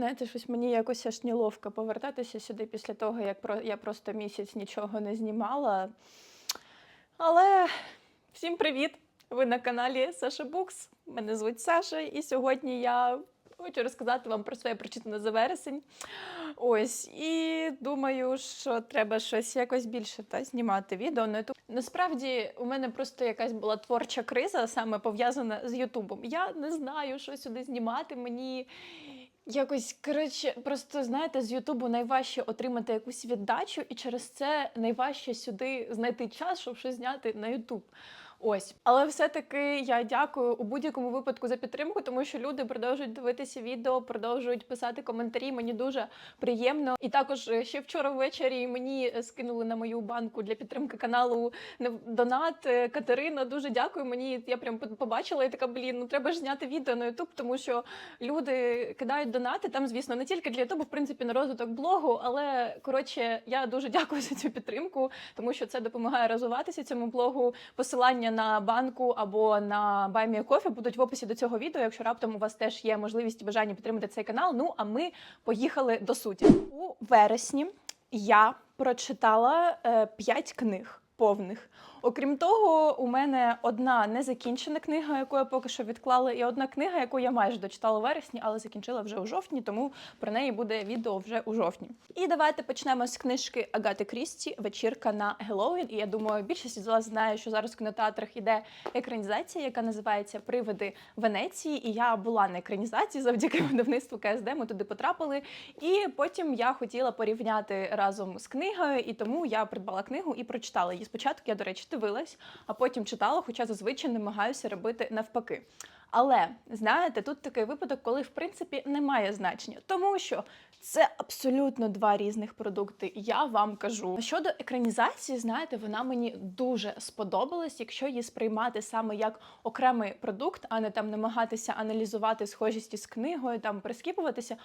знаєте, щось мені якось аж неловко повертатися сюди після того, як я просто місяць нічого не знімала. Але всім привіт! Ви на каналі Саша Букс. Мене звуть Саша, і сьогодні я хочу розказати вам про своє прочитане за вересень. Ось, і думаю, що треба щось якось більше та, знімати відео на YouTube. Насправді, у мене просто якась була творча криза, саме пов'язана з Ютубом. Я не знаю, що сюди знімати. Мені якось коротше, просто знаєте, з Ютубу найважче отримати якусь віддачу, і через це найважче сюди знайти час, щоб щось зняти на Ютуб. Ось, але все-таки я дякую у будь-якому випадку за підтримку, тому що люди продовжують дивитися відео, продовжують писати коментарі. Мені дуже приємно. І також е, ще вчора ввечері мені е, скинули на мою банку для підтримки каналу не- донат. Е, Катерина, дуже дякую. Мені я прям побачила і така, блін, ну треба ж зняти відео на Ютуб, тому що люди кидають донати. Там, звісно, не тільки для Ютубу, в принципі, на розвиток блогу. Але коротше, я дуже дякую за цю підтримку, тому що це допомагає розвиватися цьому блогу. Посилання на банку або на Баймія Кофі будуть в описі до цього відео, якщо раптом у вас теж є можливість і бажання підтримати цей канал. Ну а ми поїхали до суті. У вересні я прочитала е, 5 книг повних. Окрім того, у мене одна незакінчена книга, яку я поки що відклала, і одна книга, яку я майже дочитала у вересні, але закінчила вже у жовтні, тому про неї буде відео вже у жовтні. І давайте почнемо з книжки Агати Крісті Вечірка на Геловін. І я думаю, більшість з вас знає, що зараз в кінотеатрах іде екранізація, яка називається Привиди Венеції. І я була на екранізації завдяки видавництву КСД. Ми туди потрапили. І потім я хотіла порівняти разом з книгою, і тому я придбала книгу і прочитала її. Спочатку я, до речі, дивилась, а потім читала, хоча зазвичай намагаюся робити навпаки. Але знаєте, тут такий випадок, коли в принципі немає значення, тому що це абсолютно два різних продукти. Я вам кажу. Щодо екранізації, знаєте, вона мені дуже сподобалась, якщо її сприймати саме як окремий продукт, а не там намагатися аналізувати схожість із книгою, там прискіпуватися.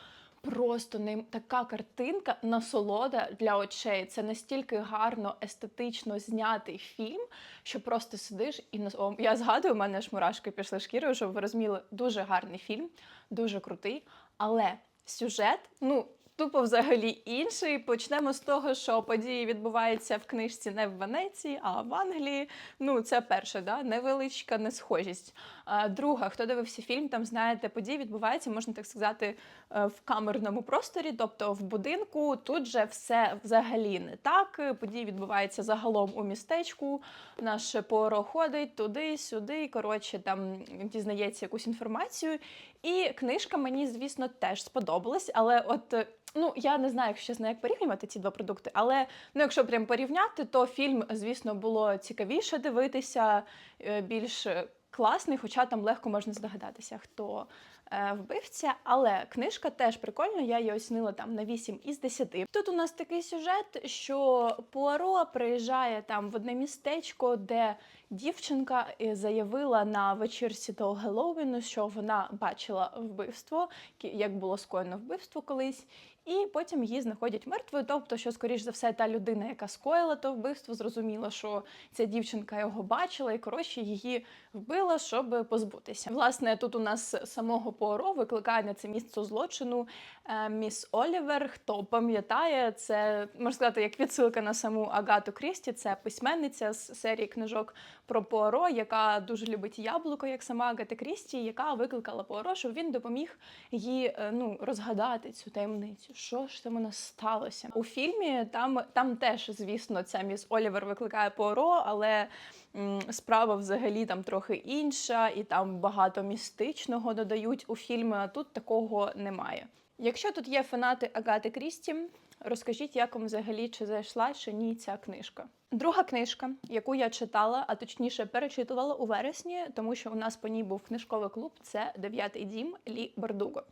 Просто не така картинка, насолода для очей. Це настільки гарно, естетично знятий фільм, що просто сидиш і нас- я згадую, у мене ж мурашки пішли шкірою, щоб ви розуміли, дуже гарний фільм, дуже крутий. Але сюжет, ну. Тупо взагалі інший. Почнемо з того, що події відбуваються в книжці не в Венеції, а в Англії. Ну, це перше, да? невеличка несхожість. А, друга, хто дивився фільм, там знаєте, події відбуваються, можна так сказати, е, в камерному просторі, тобто в будинку. Тут же все взагалі не так. Події відбуваються загалом у містечку. Наш Поро ходить туди, сюди. Коротше, там дізнається якусь інформацію. І книжка мені, звісно, теж сподобалась, але от. е, Ну, я не знаю, якщо чесно, як порівнювати ці два продукти, але ну, якщо прям порівняти, то фільм, звісно, було цікавіше дивитися, е, більш е, класний, хоча там легко можна здогадатися, хто е, вбивця. Але книжка теж прикольна, я її оцінила там на 8 із 10. Тут у нас такий сюжет, що Пуаро приїжджає там в одне містечко, де дівчинка е, заявила на вечірці до Геловіну, що вона бачила вбивство, як було скоєно вбивство колись. І потім її знаходять мертвою. Тобто, що, скоріш за все, та людина, яка скоїла то вбивство, зрозуміла, що ця дівчинка його бачила, і коротше її вбила, щоб позбутися. Власне, тут у нас самого Пуаро викликає на це місце злочину е, міс Олівер. Хто пам'ятає, це можна сказати, як відсилка на саму Агату Крісті. Це письменниця з серії книжок про Пуаро, яка дуже любить яблуко, як сама Агата Крісті, яка викликала Пуаро, щоб він допоміг їй е, ну, розгадати цю таємницю. Що ж там у нас сталося? У фільмі там, там теж, звісно, ця міс Олівер викликає Пуаро, але м, справа взагалі там трохи інша, і там багато містичного додають у фільми, а тут такого немає. Якщо тут є фанати Агати Крісті, розкажіть, як вам взагалі чи зайшла чи ні ця книжка. Друга книжка, яку я читала, а точніше перечитувала у вересні, тому що у нас по ній був книжковий клуб, це дев'ятий дім Лі Бардуго.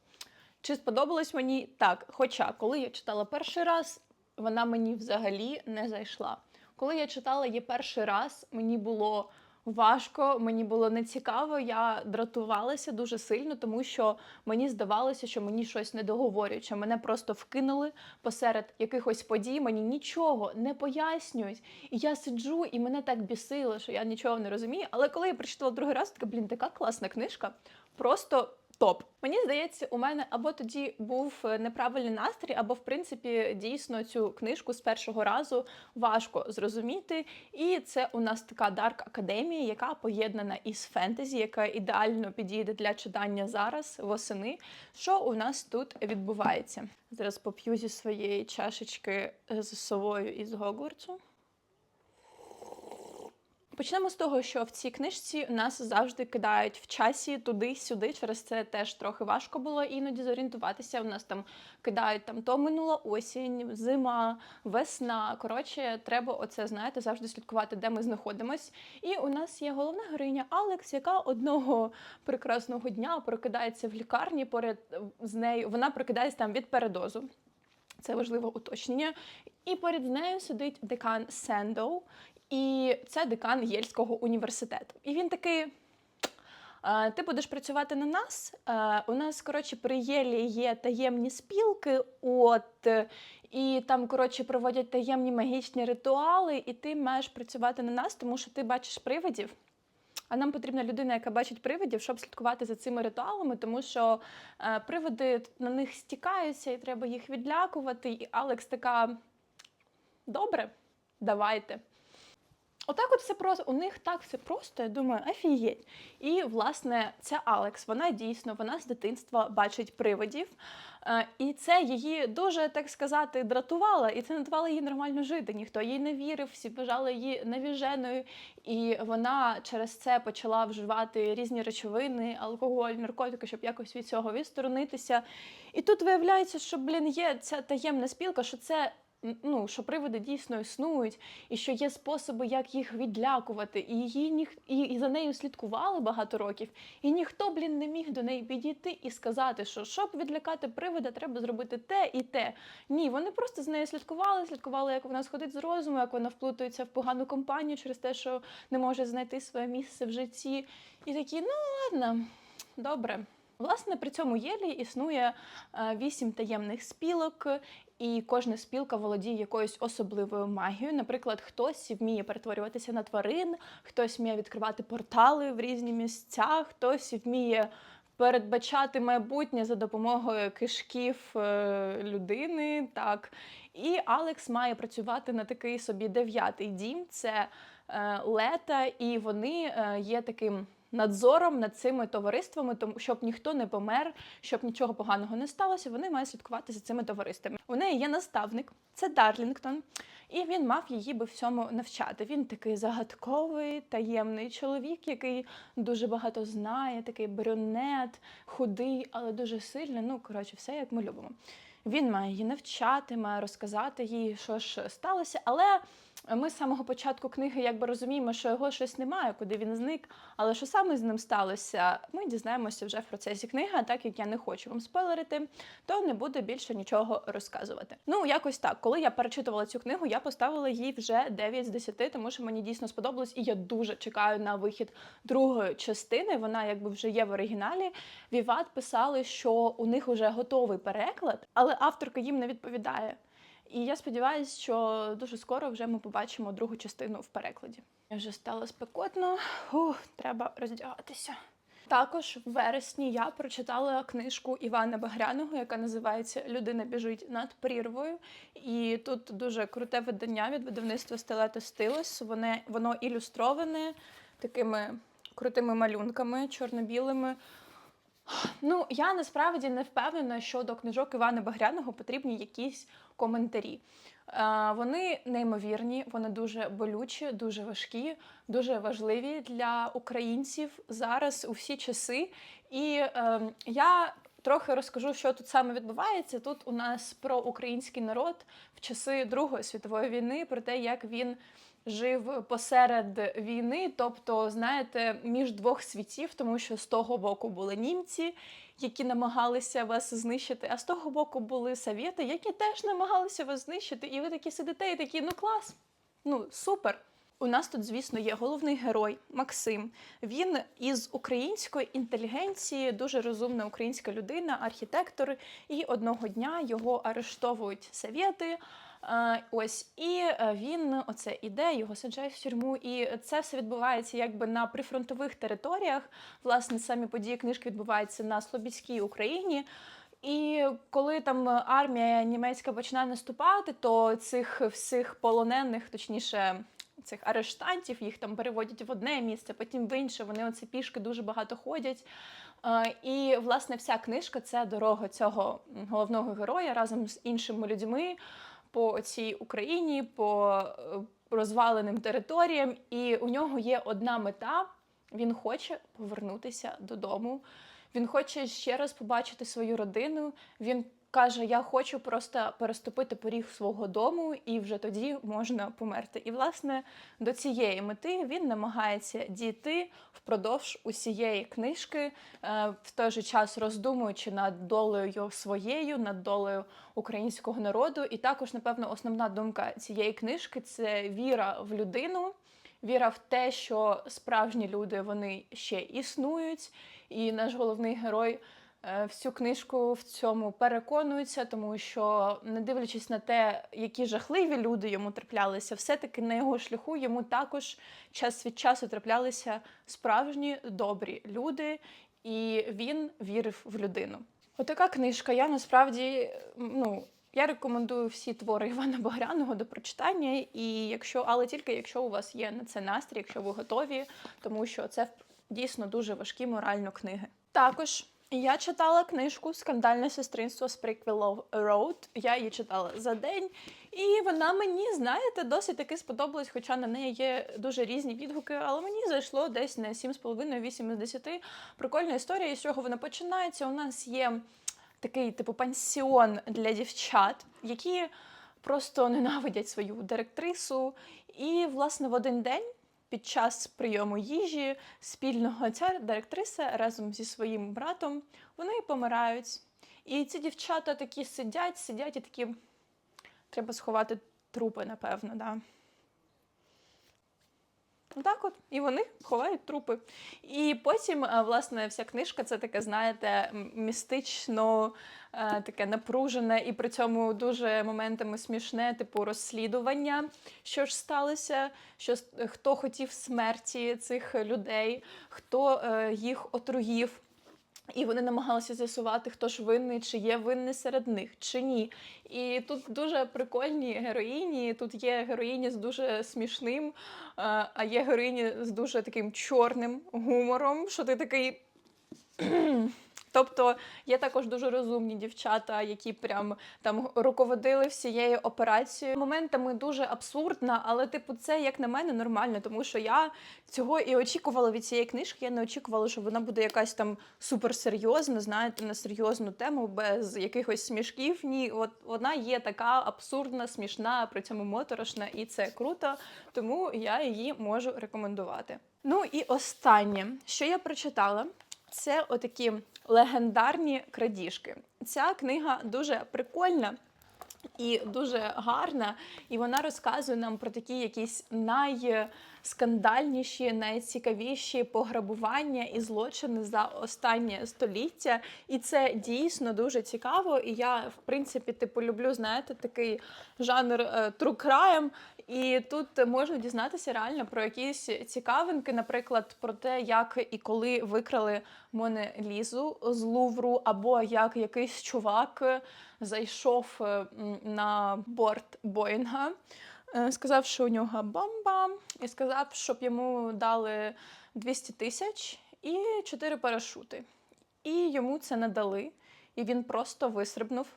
Чи сподобалось мені так? Хоча, коли я читала перший раз, вона мені взагалі не зайшла. Коли я читала її перший раз, мені було важко, мені було нецікаво, я дратувалася дуже сильно, тому що мені здавалося, що мені щось не договорюють, що мене просто вкинули посеред якихось подій, мені нічого не пояснюють. І я сиджу, і мене так бісило, що я нічого не розумію. Але коли я прочитала другий раз, така, блін, така класна книжка, просто топ. Мені здається, у мене або тоді був е, неправильний настрій, або в принципі дійсно цю книжку з першого разу важко зрозуміти. І це у нас така дарк академія, яка поєднана із фентезі, яка ідеально підійде для читання зараз восени. Що у нас тут відбувається? Зараз поп'ю зі своєї чашечки з совою із Гогвартсу. Почнемо з того, що в цій книжці нас завжди кидають в часі туди-сюди. Через це теж трохи важко було іноді зорієнтуватися. У нас там кидають там то минула осінь, зима, весна. Коротше, треба оце знаєте, завжди слідкувати, де ми знаходимось. І у нас є головна героїня Алекс, яка одного прекрасного дня прокидається в лікарні. Поряд з нею вона прокидається там від передозу. Це важливе уточнення. І поряд з нею сидить декан Сендоу, і це декан Єльського університету. І він такий. «Е, Ти будеш працювати на нас. У нас, коротше, при Єлі є таємні спілки, от і там, коротше, проводять таємні магічні ритуали, і ти маєш працювати на нас, тому що ти бачиш привидів. А нам потрібна людина, яка бачить привидів, щоб слідкувати за цими ритуалами, тому що е, привиди на них стікаються, і треба їх відлякувати. І Алекс така: добре, давайте. Отак, от все просто у них так все просто. Я думаю, офігеть. І власне ця Алекс, вона дійсно вона з дитинства бачить привидів. Е, І це її дуже, так сказати, дратувало, і це не давало їй нормально жити. Ніхто їй не вірив, всі вважали її невіженою. І вона через це почала вживати різні речовини, алкоголь, наркотики, щоб якось від цього відсторонитися. І тут виявляється, що блін є ця таємна спілка, що це. Ну, що привиди дійсно існують, і що є способи, як їх відлякувати, і її ніх і, і за нею слідкували багато років, і ніхто, блін, не міг до неї підійти і сказати, що щоб відлякати привида, треба зробити те і те. Ні, вони просто з нею слідкували, слідкували, як вона сходить з розуму, як вона вплутується в погану компанію через те, що не може знайти своє місце в житті. І такі, ну ладно, добре. Власне, при цьому єлі існує е, вісім таємних спілок, і кожна спілка володіє якоюсь особливою магією. Наприклад, хтось вміє перетворюватися на тварин, хтось вміє відкривати портали в різні місця, хтось вміє передбачати майбутнє за допомогою кишків е, людини. Так. І Алекс має працювати на такий собі дев'ятий дім. Це е, лета, і вони е, є таким. Надзором над цими товариствами, тому щоб ніхто не помер, щоб нічого поганого не сталося, вони мають слідкувати за цими товариствами. У неї є наставник, це Дарлінгтон, і він мав її би всьому навчати. Він такий загадковий, таємний чоловік, який дуже багато знає, такий брюнет, худий, але дуже сильний. Ну, коротше, все як ми любимо. Він має її навчати, має розказати їй, що ж сталося. Але ми з самого початку книги якби розуміємо, що його щось немає, куди він зник. Але що саме з ним сталося, ми дізнаємося вже в процесі книги. А так як я не хочу вам спойлерити, то не буду більше нічого розказувати. Ну, якось так. Коли я перечитувала цю книгу, я поставила їй вже 9 з 10, тому що мені дійсно сподобалось, і я дуже чекаю на вихід другої частини. Вона якби вже є в оригіналі. Віват писали, що у них вже готовий переклад, але авторка їм не відповідає. І я сподіваюся, що дуже скоро вже ми побачимо другу частину в перекладі. Вже стало спекотно, Ух, треба роздягатися. Також в вересні я прочитала книжку Івана Багряного, яка називається Людина біжить над прірвою. І тут дуже круте видання від видавництва Стелета Стилос. Воно, воно ілюстроване такими крутими малюнками, чорно-білими. Ну, я насправді не впевнена, що до книжок Івана Багряного потрібні якісь коментарі. Е, Вони неймовірні, вони дуже болючі, дуже важкі, дуже важливі для українців зараз у всі часи. І е, я трохи розкажу, що тут саме відбувається. Тут у нас про український народ в часи Другої світової війни, про те, як він жив посеред війни, тобто, знаєте, між двох світів, тому що з того боку були німці, які намагалися вас знищити, а з того боку були совєти, які теж намагалися вас знищити. І ви такі сидите і такі, ну клас, ну супер. У нас тут, звісно, є головний герой Максим. Він із української інтелігенції, дуже розумна українська людина, архітектор. І одного дня його арештовують совєти. Е, Ось і е, він оце іде, його саджають в тюрму, і це все відбувається якби на прифронтових територіях. Власне, самі події книжки відбуваються на Слобідській Україні. І коли там армія німецька починає наступати, то цих всіх полонених, точніше, цих арештантів, їх там переводять в одне місце, потім в інше. Вони оце пішки дуже багато ходять. Е, І власне вся книжка це дорога цього головного героя разом з іншими людьми по цій Україні, по е, розваленим територіям. І у нього є одна мета: він хоче повернутися додому. Він хоче ще раз побачити свою родину. Він каже: Я хочу просто переступити поріг свого дому, і вже тоді можна померти. І власне до цієї мети він намагається дійти впродовж усієї книжки, е, в той же час роздумуючи над долею своєю, над долею українського народу. І також, напевно, основна думка цієї книжки це віра в людину. Віра в те, що справжні люди вони ще існують, і наш головний герой всю книжку в цьому переконується, тому що, не дивлячись на те, які жахливі люди йому траплялися, все-таки на його шляху йому також час від часу траплялися справжні добрі люди, і він вірив в людину. Отака книжка. Я насправді ну. Я рекомендую всі твори Івана Багряного до прочитання, і якщо, але тільки якщо у вас є на це настрій, якщо ви готові, тому що це дійсно дуже важкі морально книги. Також я читала книжку Скандальне сестринство з Prequel Road. Я її читала за день, і вона мені, знаєте, досить таки сподобалась, хоча на неї є дуже різні відгуки, але мені зайшло десь на 7,5-8 з 10. Прикольна історія, з чого вона починається. У нас є такий типу пансіон для дівчат, які просто ненавидять свою директрису. І, власне, в один день під час прийому їжі спільного ця директриса разом зі своїм братом вони помирають. І ці дівчата такі сидять, сидять і такі. Треба сховати трупи, напевно, да. Так от, і вони ховають трупи. І потім, е, власне, вся книжка це таке, знаєте, містично, е, таке напружене і при цьому дуже моментами смішне, типу розслідування, що ж сталося, що хто хотів смерті цих людей, хто е, їх отруїв. І вони намагалися з'ясувати, хто ж винний, чи є винний серед них, чи ні. І тут дуже прикольні героїні. Тут є героїні з дуже смішним, е, а є героїні з дуже таким чорним гумором, що ти такий. Тобто є також дуже розумні дівчата, які прям там руководили всією операцією. Моментами дуже абсурдна, але типу це як на мене нормально, тому що я цього і очікувала від цієї книжки. Я не очікувала, що вона буде якась там суперсерйозна, знаєте, на серйозну тему, без якихось смішків. Ні, от вона є така абсурдна, смішна, при цьому моторошна, і це круто. Тому я її можу рекомендувати. Ну і останнє, що я прочитала, це отакі легендарні крадіжки. Ця книга дуже прикольна. І дуже гарна, і вона розказує нам про такі якісь найскандальніші, найцікавіші пограбування і злочини за останнє століття. І це дійсно дуже цікаво. І я, в принципі, типу люблю, знаєте, такий жанр е, true crime. І тут можна дізнатися реально про якісь цікавинки, наприклад, про те, як і коли викрали Моне Лізу з Лувру, або як якийсь чувак зайшов е, на борт Боїнга, е, сказав, що у нього бомба, і сказав, щоб йому дали 200 тисяч і 4 парашути. І йому це не дали. І він просто вистрибнув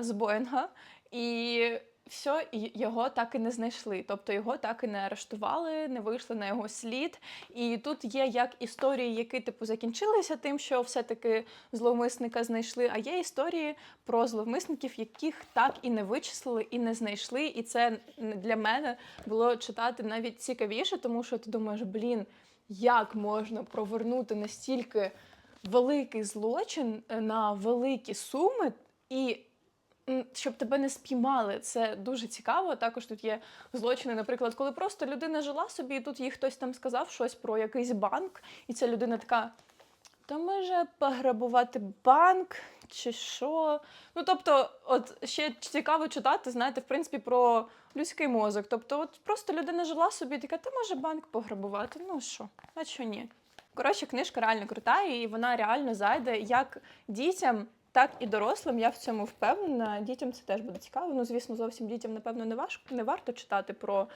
з Боїнга. І все, і його так і не знайшли. Тобто його так і не арештували, не вийшли на його слід. І тут є як історії, які типу закінчилися тим, що все-таки зловмисника знайшли. А є історії про зловмисників, яких так і не вичислили, і не знайшли. І це для мене було читати навіть цікавіше, тому що ти думаєш, блін, як можна провернути настільки великий злочин е, на великі суми і. Щоб тебе не спіймали, це дуже цікаво. Також тут є злочини, наприклад, коли просто людина жила собі, і тут їй хтось там сказав щось про якийсь банк, і ця людина така: То може пограбувати банк чи що. Ну, тобто, от ще цікаво читати, знаєте, в принципі, про людський мозок. Тобто, от просто людина жила собі, така, та може банк пограбувати. Ну що, а що ні? Коротше, книжка реально крута, і вона реально зайде як дітям, так і дорослим. Я в цьому впевнена. Дітям це теж буде цікаво. Ну, звісно, зовсім дітям, напевно, не важко, не варто читати про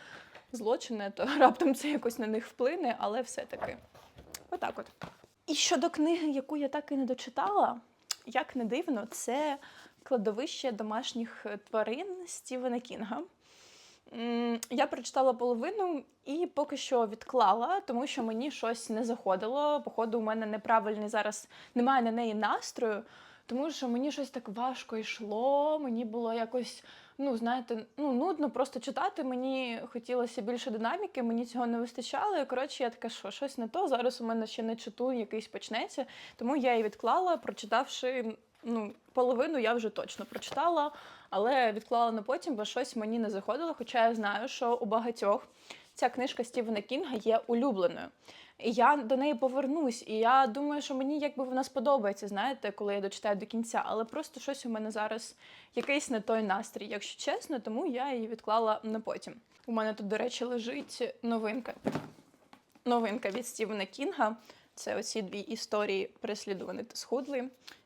злочини, то раптом це якось на них вплине, але все-таки. Отак от. І щодо книги, яку я так і не дочитала, як не дивно, це кладовище домашніх тварин Стівена Кінга. Я прочитала половину і поки що відклала, тому що мені щось не заходило. Походу, у мене неправильний зараз немає на неї настрою, тому що мені щось так важко йшло. Мені було якось, ну знаєте, ну нудно просто читати. Мені хотілося більше динаміки, мені цього не вистачало. І коротше, я така, що щось не то. Зараз у мене ще не читу, якийсь почнеться. Тому я її відклала, прочитавши ну, половину, я вже точно прочитала, але відклала на потім, бо щось мені не заходило. Хоча я знаю, що у багатьох ця книжка Стівена Кінга є улюбленою. І я до неї повернусь, і я думаю, що мені якби вона сподобається, знаєте, коли я дочитаю до кінця. Але просто щось у мене зараз якийсь не той настрій, якщо чесно, тому я її відклала на потім. У мене тут, до речі, лежить новинка. Новинка від Стівена Кінга. Це оці дві історії переслідуваний та схудлий.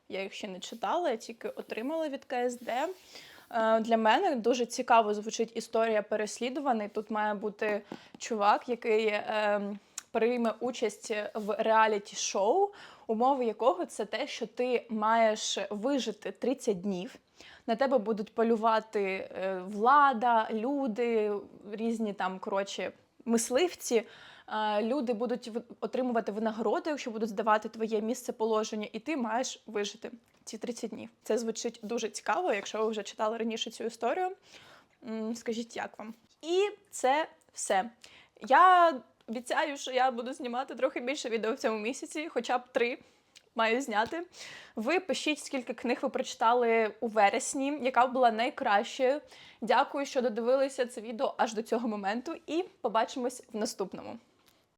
Я їх ще не читала, я тільки отримала від КСД. Е, Для мене дуже цікаво звучить історія переслідуваний. Тут має бути чувак, який е, прийме участь в реаліті-шоу, умови якого це те, що ти маєш вижити 30 днів. На тебе будуть полювати е, влада, люди, різні там коротше мисливці. Е, Люди будуть отримувати винагороди, якщо будуть здавати твоє місце положення, і ти маєш вижити ці 30 днів. Це звучить дуже цікаво, якщо ви вже читали раніше цю історію. Скажіть, як вам? І це все. Я обіцяю, що я буду знімати трохи більше відео в цьому місяці, хоча б три маю зняти. Ви пишіть, скільки книг ви прочитали у вересні, яка була найкращою. Дякую, що додивилися це відео аж до цього моменту, і побачимось в наступному.